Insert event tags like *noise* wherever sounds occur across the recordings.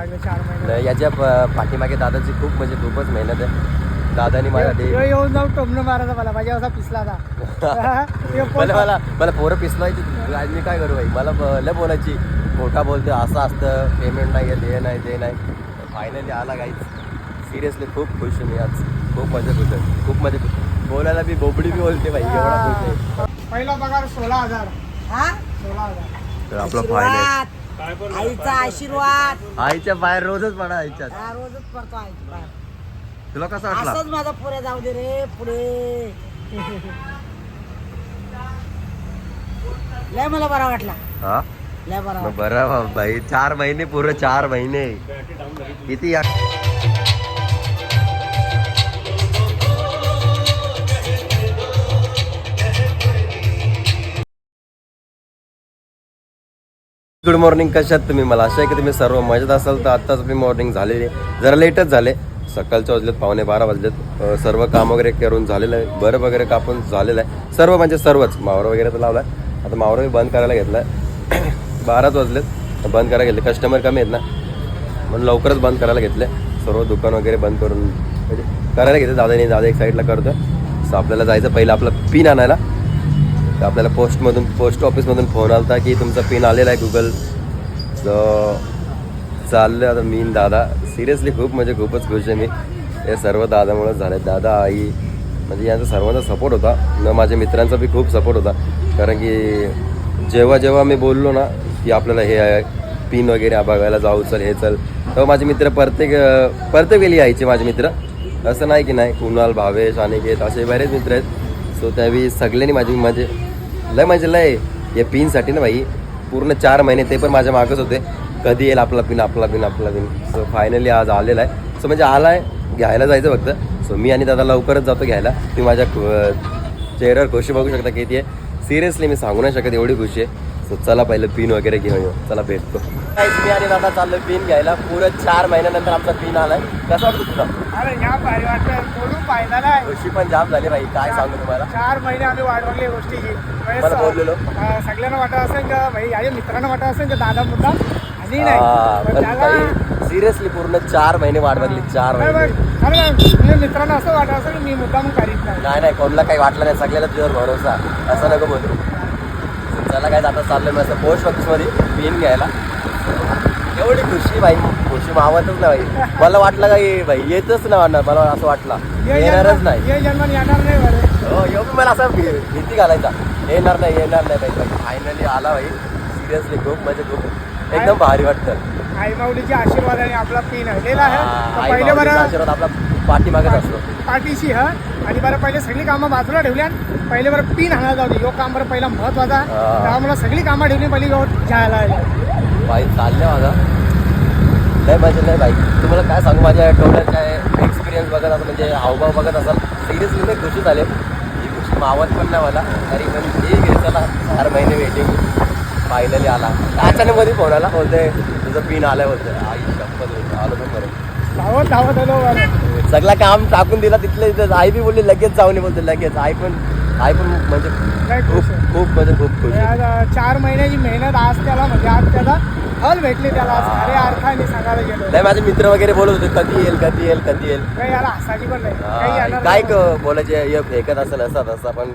लागले चार महिने. याच्या पाठीमागे दादाची खूप म्हणजे खूपच मेहनत आहे. दादानी मला येऊन जाऊन टोमणं मारायचा मला. माझ्या असा पिसला पोट- *laughs* मला मला मला पोरं पिसवायची आज मी काय करू भाई मला लय बोलायची. मोठा बोलतो असं असतं. पेमेंट नाही येत हे नाही ते नाही. फायनली आला काहीच सिरियसली खूप खुश आहे मी आज. खूप मजा खुश आहे खूप मजा खुश बोलायला मी बोबडी बी बोलते भाई एवढा खुश आहे. पहिला पगार सोळा हजार. हा? सोळा हजार. तर आपला फायनल आईचा आशीर्वाद. आईच्या बाहेर रोजच पडा आईच्या. हा रोजच पडतो आईच्या बाहेर. तुला कसा वाटला? असंच माझा पुढे जाऊ दे रे पुढे. लय मला बरा वाटला. हा? लय बरा मग बरं बा- भाई चार महिने पूर्ण चार महिने. किती या गुड मॉर्निंग कशात तुम्ही? मला असं आहे की तुम्ही सर्व मजेत असाल. तर आत्ताच मी मॉर्निंग झालेली आहे. जरा लेटच झाले. सकाळच्या वाजलेत पावणे बारा वाजलेत. सर्व काम वगैरे करून झालेलं आहे. बरं वगैरे कापून झालेलं आहे. सर्व म्हणजे सर्वच. मावरा वगैरे तर लावला आता मावरा बंद करायला घेतलाय. *coughs* बाराच वाजलेत. बंद करायला घेतले. कस्टमर कमी आहेत ना. म्हणून लवकरच बंद करायला घेतले. सर्व दुकान वगैरे बंद करून म्हणजे करायला घेतले. दादा नाही दादा एक साईडला करतो सो आपल्याला जायचं पहिलं आपलं पिन आणायला. तर आपल्याला पोस्टमधून पोस्ट ऑफिसमधून फोन आला होता की तुमचा पिन आलेला आहे गुगल तर चाललं आता मी दादा. सिरियसली खूप म्हणजे खूपच खुश आहे मी. हे सर्व दादामुळेच झालं दादा आई म्हणजे यांचा सर्वांचा सपोर्ट होता. न माझ्या मित्रांचा बी खूप सपोर्ट होता. कारण की जेव्हा जेव्हा मी बोललो ना की आपल्याला हे आहे पिन वगैरे बघायला जाऊ चल हे चल. तेव्हा माझे मित्र प्रत्येक प्रत्येक वेळी यायचे माझे मित्र. असं नाही की नाही कुणाल भावेश अनिकेत असे बरेच मित्र आहेत. सो त्यावेळी सगळ्यांनी माझी म्हणजे लय म्हणजे लय. या पिनसाठी ना भाई पूर्ण चार महिने ते पण माझ्या मागच होते. कधी येईल आपला पिन आपला पिन आपला पिन. सो फायनली आज आलेला आहे. सो म्हणजे आला आहे घ्यायला जायचं फक्त. सो मी आणि दादा लवकरच जातो घ्यायला. ती माझ्या चेहऱ्यावर खुशी बघू शकता किती आहे. सिरियसली मी सांगू नाही शकत एवढी खुशी आहे. सो चला पहिलं पिन वगैरे घेऊन येऊ. चला भेटतो. मी आणि दादा चाललो पिन घ्यायला. पुरं चार महिन्यानंतर आमचा पिन आलाय. कसा वाटतो तुला खुशी पण जाम झाली भाई काय सांगू तुम्हाला? चार महिने आम्ही गोष्टीची. म्हणजे मला स- बोललेलो. सगळ्यांना वाटत असेल का? भाई माझ्या मित्रांना वाटत असेल का? दादा मुद्दा? सिरियसली पूर्ण चार महिने वाट बघली चार महिने. म्हणजे मित्रांना असं वाटत असेल की मी मुद्दाम करीत नाही. नाही नाही. कोणाला काही वाटलं नाही. सगळ्याला तुझ्यावर भरोसा. असं नको बोलू. चला काय आता चाललोय मी असं पोस्ट ऑफिसमध्ये पिन घ्यायला. एवढी खुशी भाई. खुशी मावतच नाही भाई. मला वाटलं काही भाई येतच नाही वाटणार. मला असं वाटलं. येणारच नाही. हो येऊ मला असं भीती घालायचा. येणार नाही येणार नाही भाई. फायनली आला भाई. सिरियसली खूप म्हणजे खूप. एकदम भारी वाटतं. आई माऊलीच्या आशीर्वादाने आपला पिन आहे. माऊलीचा आशीर्वाद आपला पाठीमागच असतो पाठीशी हा. आणि बरं पहिले सगळी कामं बाजूला ठेवल्या पहिले बरं पिन हाणा जाऊ दे यो काम बरं पहिला महत्त्वाचा. हा. त्यामुळे सगळी कामं ठेवली पहिली यो जायला आली. बाई चालले माझा. लय मजा नाही बाई. तुम्हाला काय सांगू माझ्या डोळ्यात काय एक्सपिरियन्स बघत असं म्हणजे हावभाव बघत असाल सिरियसली मी खुशी झाले. ही खुशी मावत पण नाही मला. तरी पण ठीक आहे चला. चार महिने वेटिंग फायनली आला. अचानक मध्ये फोन आला. बोलते तुझं पिन आलं बोलते आई शपथ बोलते आलो पण बरं. धावत धावत आलो बरं सगळं काम टाकून दिला तिथलं तिथं आई बी बोलली लगेच जाऊन ये बोलते लगेच आई पण आई पण म्हणजे लय खूप खुश आहे. खूप म्हणजे खूप खुश आहे. आज, अं, चार महिन्याची मेहनत आज त्याला म्हणजे आज त्याला फल भेटले त्याला आज. खऱ्या अर्थाने सांगायला गेलो नाही माझे मित्र वगैरे बोलत होते कधी येईल कधी येईल कधी येईल काही याला हसायची पण नाही काही हा, येणार काय नाही. क- बोलायचे फेकत असेल असं तसं पण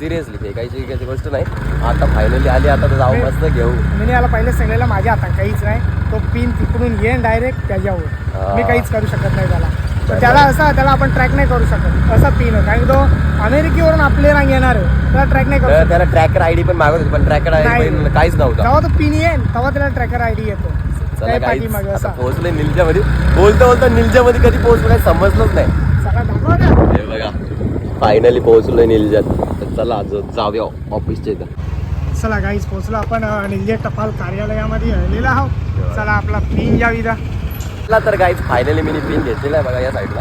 सिरियसली फेकायची काही गोष्ट नाही. आता फायनली आली आता तर जाऊ मस्त घेऊ. मी याला पहिले सांगलेलं माझ्या हातात काहीच नाही. तो पिन तिकडून येईन डायरेक्ट त्याच्यावर. मी काहीच करू शकत नाही त्याला. त्याला असं त्याला आपण ट्रॅक नाही करू शकत. असा पिन आहे कारण तो अमेरिकेवरून आपले रांग येणार आहे. त्याला ट्रॅक नाही करू त्याला ट्रॅकर आयडी पण मागत होती पण ट्रॅकर आयडी काहीच नव्हता. जेव्हा तो पिन येईल तेव्हा त्याला ट्रॅकर आयडी येतो. आता पोहोचले निलजामध्ये बोलता बोलता निलजामध्ये कधी पोहोचलो काही समजलंच नाही. हे फायनली पोहोचलोय निलजात चला आज जाऊया ऑफिसच्या इथं. चला गाईच पोहोचलो आपण अं, निलजे टपाल कार्यालयामध्ये आलेलो आहोत. चला आपला पिन या विधा चला तर गाईज फायनली मी पिन घेतलेला आहे बघा या साईडला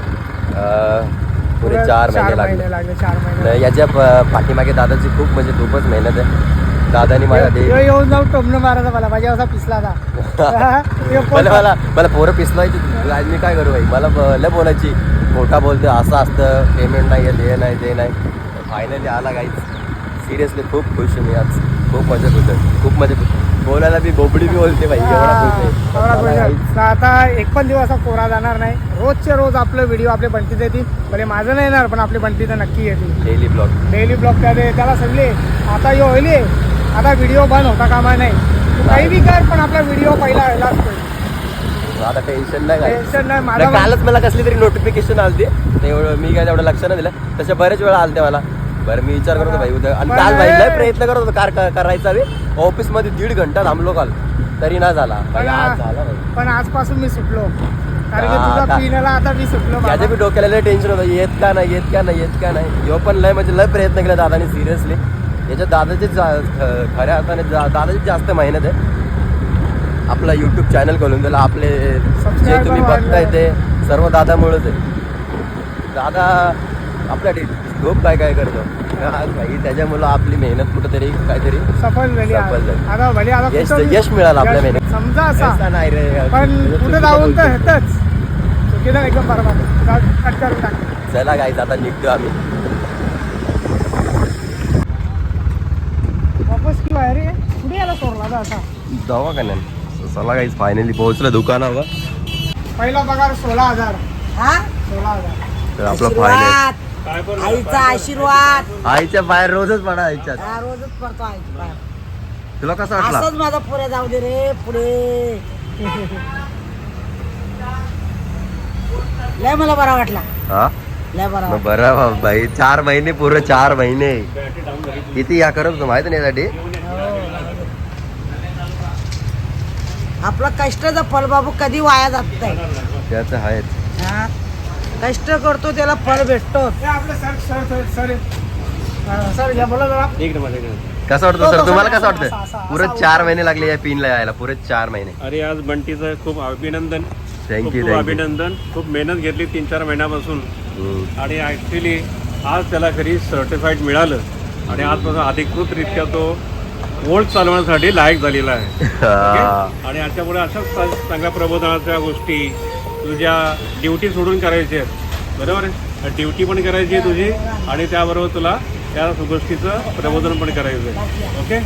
पुढे चार महिने लागले. लागले चार महिने याच्या पाठीमागे दादाची खूप म्हणजे खूपच मेहनत आहे. दादानी मला येऊन जाऊन टोमणं मारायचा मला माझ्या असा पिसला *laughs* मला मला मला पोरं पिसवायची आज मी काय करू भाई? मला लय बोलायची. मोठा बोलतो असं असतं पेमेंट नाही हे नाही ते नाही. फायनली आला काहीच सिरियसली खूप खुश आहे मी आज. खूप मजा आहे खूप मजा. बोलायला बी बोबडी बी बोलते भाई. एवढा. एवढा आता एक पण दिवस असा कोरा जाणार नाही. रोजचे रोज आपलं व्हिडिओ आपले बंटीत येतील. भले माझं नाही येणार पण आपली बंटीत नक्की येतील. डेली ब्लॉग डेली ब्लॉग त्याने त्याला सांगले आता यो होईल आता व्हिडिओ बंद होता कामा नाही. काही बी कर पण आपला व्हिडिओ पहिला व्हायलाच पाहिजे आता टेन्शन नाही. टेन्शन नाही माझा कालच मला कसली तरी नोटिफिकेशन आलते. तेवढं मी काय तेवढं लक्ष नाही दिलं. तशा बरेच वेळा आलते मला. बरं मी विचार करत भाई उद्या आणि काल भाई लय प्रयत्न करत होतो कार कार- करायचा बी. ऑफिसमध्ये दीड घंटा थांबलो काल. तरी ना झाला. भाई, पण आज झाला भाई. पण आजपासून मी सुटलो. कारण की हा, तुझा का- पिण्याला आता मी सुटलो त्याच्या बी. डोक्याला लय टेन्शन होतं. येत का नाही येत का नाही येत का नाही? ह्यो पण लय म्हणजे लय प्रयत्न केला दादाने सिरियसली याच्या दादाचे खऱ्या अर्थाने जा- दादाची जास्त मेहनत आहे. आपला युट्यूब चॅनल खोलून दिला. आपले जे Subscriber तुम्ही वाढले. बघताय ते सर्व दादामुळेच आहे. दादा आपल्या खूप काय काय करतो? आज भाई त्याच्यामुळं आपली मेहनत कुठेतरी काहीतरी सफल झाली आज. सफल झाली. आता भले आता यश कुठं- यश मिळालं आपल्या मेहनत समजा असा. नाही रे. पण कुठे जाऊन तर चुकीनं एकदम बरोबर. जाऊ, कट करून टाक. चला गाईज आता निघतो आम्ही. वापस की बाहेर ये. कुठे याला सोडला आता? असा दवाखान्यात. चला गाईज फायनली पोहोचलं दुकानावर. पहिला पगार सोळा हजार. हा? सोळा हजार. तर आपलं फायनल आशीर्वाद आईचा आशीर्वाद. आईच्या बाहेर रोजच पडा आईच्या. हा रोजच पडतो आईच्या बाहेर. तुला कसा वाटला? असंच माझा पुढे जाऊ दे रे पुढे. लय मला बरा वाटला. हा? लय बरा मग वाटला. बरं बा- भाई चार महिने पुरं चार महिने. किती या करत होतो माहिती नाही यासाठी आपलं कष्टाचं फळ बाबू कधी वाया जात नाही. त्याचं आहेच हा? कष्ट करतो त्याला फळ भेटतो. आपलं sir sir sir sir. Sir या बोला जरा. कसं वाटतं तो सर तुम्हाला कसं वाटतं पुरं चार महिने लागले या पिनला यायला पुरे चार महिने. अरे आज बंटीचं खूप अभिनंदन. थँक्यू खूप खूप थँक्यू अभिनंदन. खूप मेहनत घेतली तीन चार महिन्यापासून. आणि ॲक्च्युली आज त्याला घरी सर्टिफाईड मिळालं. आणि आजपासून अधिकृतरित्या तो वोल्ट चालवण्यासाठी लायक झालेला आहे? आणि याच्यामुळे अशाच चांगल्या प्रबोधनाच्या गोष्टी तुझ्या ड्युटी सोडून करायच्या आहेत. बरोबर आहे? ड्युटी पण करायची आहे तुझी आणि त्याबरोबर तुला त्या गोष्टीचं प्रबोधन पण करायचं आहे ओके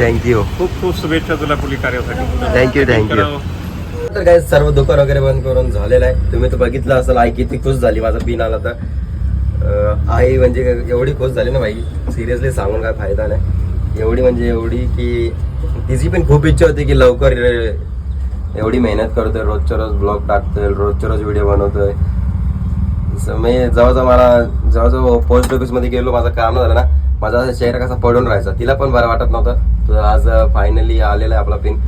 थँक्यू खूप खूप शुभेच्छा तुला पुढील कार्यासाठी. You. करावं. तर काय सर्व दुकान वगैरे बंद करून झालेलं आहे. तुम्ही तर बघितलं असेल आई किती खुश झाली माझा पिन आला तर. आई म्हणजे एवढी खुश झाली ना भाई सिरियसली सांगून काय फायदा नाही. एवढी म्हणजे एवढी की तिची पण खूप इच्छा होती की लवकर एवढी मेहनत करतोय रोजच्या रोज ब्लॉग टाकतोय रोजच्या रोज व्हिडिओ बनवतोय. मी जवळजवळ मला जवळजवळ पोस्ट ऑफिसमध्ये गेलो माझं काम झालं ना माझा चेहरा कसा पडून राहायचा तिला पण बरं वाटत नव्हतं. तर आज फायनली आलेला आहे आपला पिन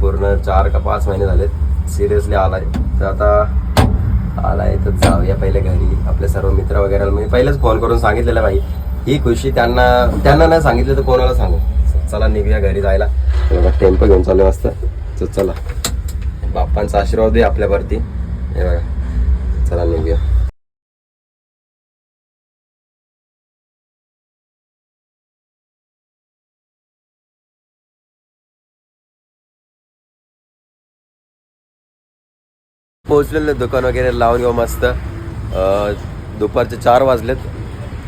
पूर्ण चार का पाच महिने झालेत. सिरियसली आलाय. तर आता आलाय तर जाऊया पहिले घरी. आपले सर्व मित्र वगैरे मी पहिलेच फोन करून सांगितलेलं भाई. ही खुशी त्यांना त्यांना नाही सांगितलं तर कोणाला सांगू? चला निघूया घरी जायला. टेम्पो घेऊन चालू असतं तर चला. बाप्पांचा आशीर्वाद आहे आपल्यावरती. हे बघा. चला निघूया. पोहोचलेलं दुकान वगैरे लावून घेऊ मस्त. दुपारचे चार वाजलेत.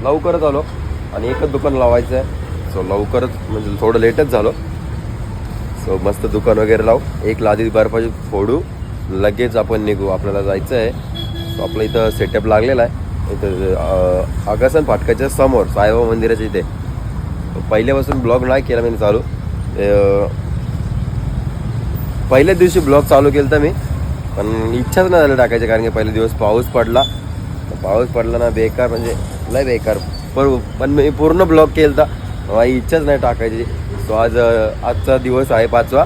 लवकरच आलो. आणि एकच दुकान लावायचं आहे सो लवकरच म्हणजे थोडं लेटच झालो. सो मस्त दुकान वगैरे लावू. एक लादी बर्फाची फोडू. लगेच आपण निघू. आपल्याला जायचं आहे. सो आपलं इथं सेटअप लागलेला आहे. इथं आगासन फाटकाच्या समोर साईबाबा मंदिराच्या इथे. पहिल्यापासून ब्लॉग नाही केला मी चालू. पहिल्या दिवशी ब्लॉग चालू केलं तर मी. पण इच्छाच नाही झालं टाकायची कारण की पहिले दिवस पाऊस पडला. पाऊस पडला ना बेकार म्हणजे लय बेकार. पण पण मी पूर्ण ब्लॉग केला तर माझी इच्छाच नाही टाकायची. सो आज आजचा दिवस आहे पाचवा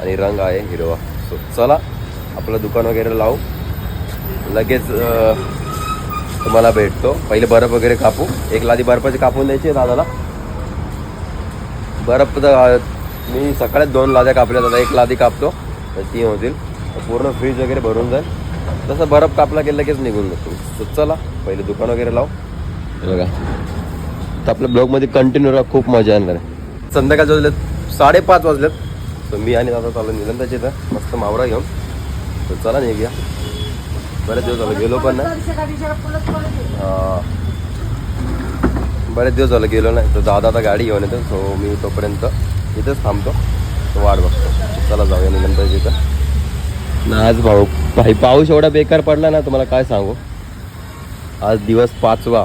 आणि रंग आहे हिरवा. सो चला आपलं दुकान वगैरे लावू. लगेच तुम्हाला भेटतो. पहिले बर्फ वगैरे कापू. एक लादी बर्फाची कापून द्यायची दादाला. बर्फ तर मी सकाळीच दोन लाद्या कापल्या दादा एक लादी कापतो तर ती होतील. पूर्ण फ्रीज वगैरे भरून जाईल. तसं बर्फ कापला की लगेच निघून जातो. सो चला पहिले दुकान वगैरे लावू. बघा. तर आपल्या ब्लॉगमध्ये कंटिन्यू राहा. खूप मजा येणार आहे. संध्याकाळ वाजलेत साडेपाच वाजलेत. तर मी आणि दादा चालू निलंदाची इथं मस्त मावरा घेऊन. तर चला निघूया. बरेच दिवस झालं गेलो पण नाही. बरेच दिवस झालं गेलो नाही. तर दादा आता गाडी घेऊन येतो. सो मी तोपर्यंत इथंच थांबतो. तो वाट बघतो. चला जाऊया निघून पाहिजे तर ना आज भाऊ भाई पाऊस एवढा बेकार पडला ना तुम्हाला काय सांगू? आज दिवस पाचवा.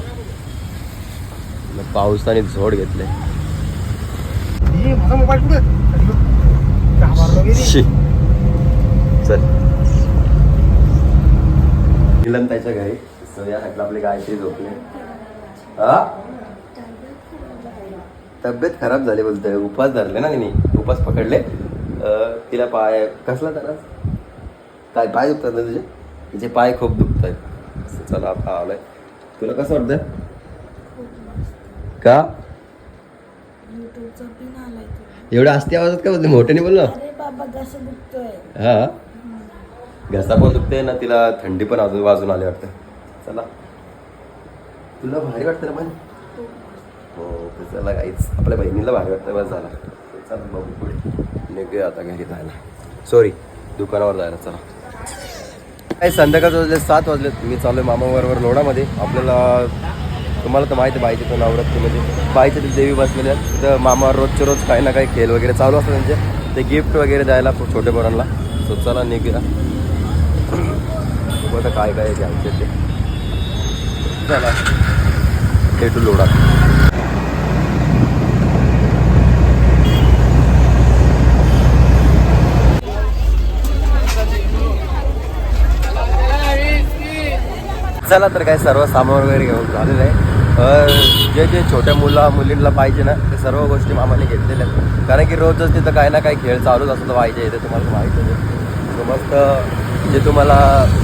न पावसाने झोड घेतले. ही, माझा मोबाईल कुठे? घाबरलो की शी. चल। मिलन घरी. सो या साईडला आपली गायत्री झोपले. हा? तब्येत खराब झाली बोलतोय. उपास धरले ना तिने. उपास पकडले. तिला पाय कसला त्याला काय पाय दुखतात ना तुझे? तिचे पाय खूप दुखत आहेत चला आता आलाय. तुला कसं वाटतंय? का युट्यूबचा पिन आलाय तुला. एवढं असते आवाजात का बोलते मोठ्याने बोल ना अरे बाबा कसं दुखतोय. हा? घसा पण दुखते ना तिला थंडी पण अजून वाजून आली वाटतं. चला. तुला भारी वाटतं ना पण हो चला काहीच आपल्या बहिणीला भारी वाटतं. बस झाला. चला बघू पुढे. निघूया आता घरी जायला. सॉरी दुकानावर जायला. चला. काही संध्याकाळचे वाजले सात वाजले मी चालू मामाबरोबर लोणामध्ये. आपल्याला तुम्हाला तर माहिती आहे बाईचे तो नवरात्री म्हणजे बाईच्या तिथे देवी बसलेले आहेत मामा रोजचे रोज काही ना काही खेळ वगैरे चालू असतात त्यांचे. ते गिफ्ट वगैरे द्यायला खूप पोरांना. सो चला निघूया. बघू तर काय काय घ्यायचे ते. चला. भेटू लोडा चला तर काय सर्व सामान वगैरे घेऊन झालेलं आहे. जे जे छोट्या मुला मुलींना पाहिजे ना ते सर्व गोष्टी मामाने घेतलेल्या आहेत. कारण की रोजच तिथं काही ना काही खेळ चालूच असतं पाहिजे इथे तुम्हाला माहीत आहे. मस्त जे तुम्हाला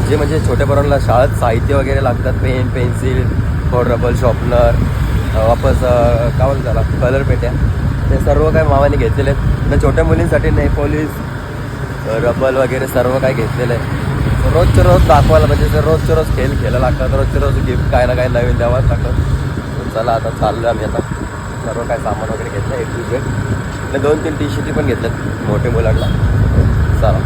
जे म्हणजे छोट्या पोरांना शाळेत साहित्य वगैरे लागतात पेन पेन्सिल फोर रबल शॉर्पनर वापस काय म्हणतो त्याला कलर पेट्या ते सर्व काही मामाने घेतलेले आहेत. तर छोट्या मुलींसाठी नाही पोलीस रबल वगैरे सर्व काही घेतलेलं आहे रोजच्या रोज दाखवायला म्हणजे ते रोजच्या रोज खेळ खेळायला लागतात रोजच्या रोज गिफ्ट काय ना काही नवीन द्यावाच लागतं चला आता चाललो आम्ही आता. सर्व काय सामान वगैरे घेतलं एक टू आणि दोन तीन टी शर्टी पण घेतल्यात मोठे मुलांना. चला.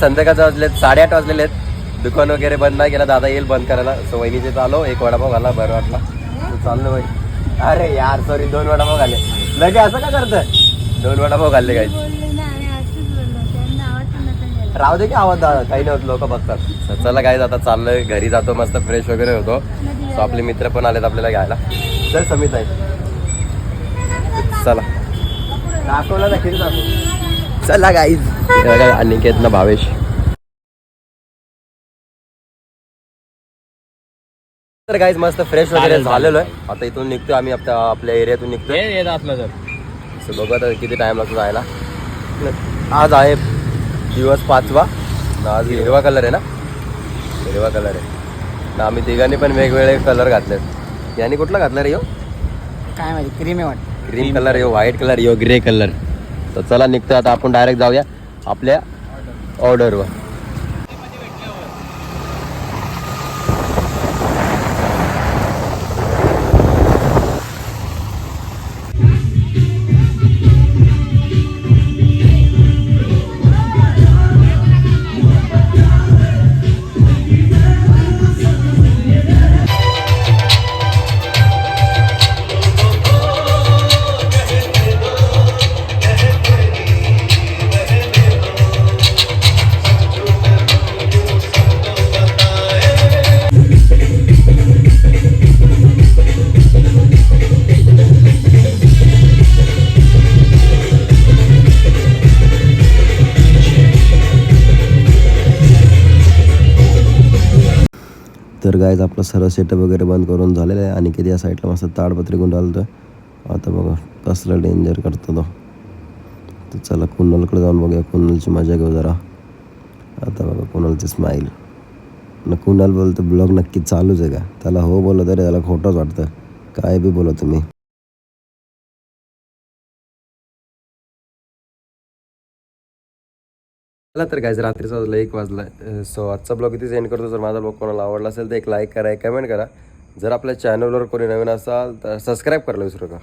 संध्याकाळचं वाजलेत साडेआठ वाजलेले आहेत. दुकान वगैरे बंद नाही केला दादा येईल बंद करायला. सो वहिनीचे चालो एक वडापाव घाला बरं वाटला. चाललो भाई अरे यार सॉरी दोन वडापाव घाले लगे असं का करतं दोन वडापाव घालले काही राहू दे की आवाज दा- काही नाही होत लोक बघतात. चला काय आता चाललोय घरी जातो मस्त फ्रेश वगैरे होतो. सो आपले मित्र पण आलेत आपल्याला घ्यायला. चल समित आहे. चला. दाखवलं ना किती दाखव. चला गाईज अनिकेत ना भावेश. तर गाईज मस्त फ्रेश वगैरे झालेलो आहे आता इथून निघतो आम्ही आपल्या आपल्या एरियातून निघतोय. येत असलं तर. बघू आता किती टाइम लागतो जायला. आज आहे दिवस पाचवा. ना आज हिरवा कलर आहे ना? हिरवा कलर आहे. ना आम्ही तिघांनी पण वेगवेगळे कलर घातलेत. यांनी कुठला घातला रे यो? काय माहिती क्रीम आहे वाटतं. ग्रीन कलर यो व्हाईट कलर यो ग्रे कलर तर चला निघतो आता आपण डायरेक्ट जाऊया आपल्या ऑर्डरवर तर गायज आपलं सर्व सेटअप वगैरे बंद करून झालेलं आहे. आणि किती या साईडला मस्त ताडपत्री गुंडाळलं तर आता बघा कसलं डेंजर करतो तो. तर चला कुणालकडे जाऊन बघूया. कुणालची मजा घेऊ जरा. आता बघा कुणालची स्माईल न कुणाल बोलतो ब्लॉग नक्की चालूच आहे का? त्याला हो बोललं तरी त्याला खोटंच वाटतं. काय बी बोला तुम्ही. चला तर काय रात्रीचा वाजला एक वाजला. सो आजचा ब्लॉग इथेच एंड करतो. जर माझा ब्लॉग कोणाला आवडला असेल तर एक लाईक करा एक कमेंट करा. जर आपल्या चॅनलवर कोणी नवीन असाल तर सबस्क्राईब करायला विसरू नका.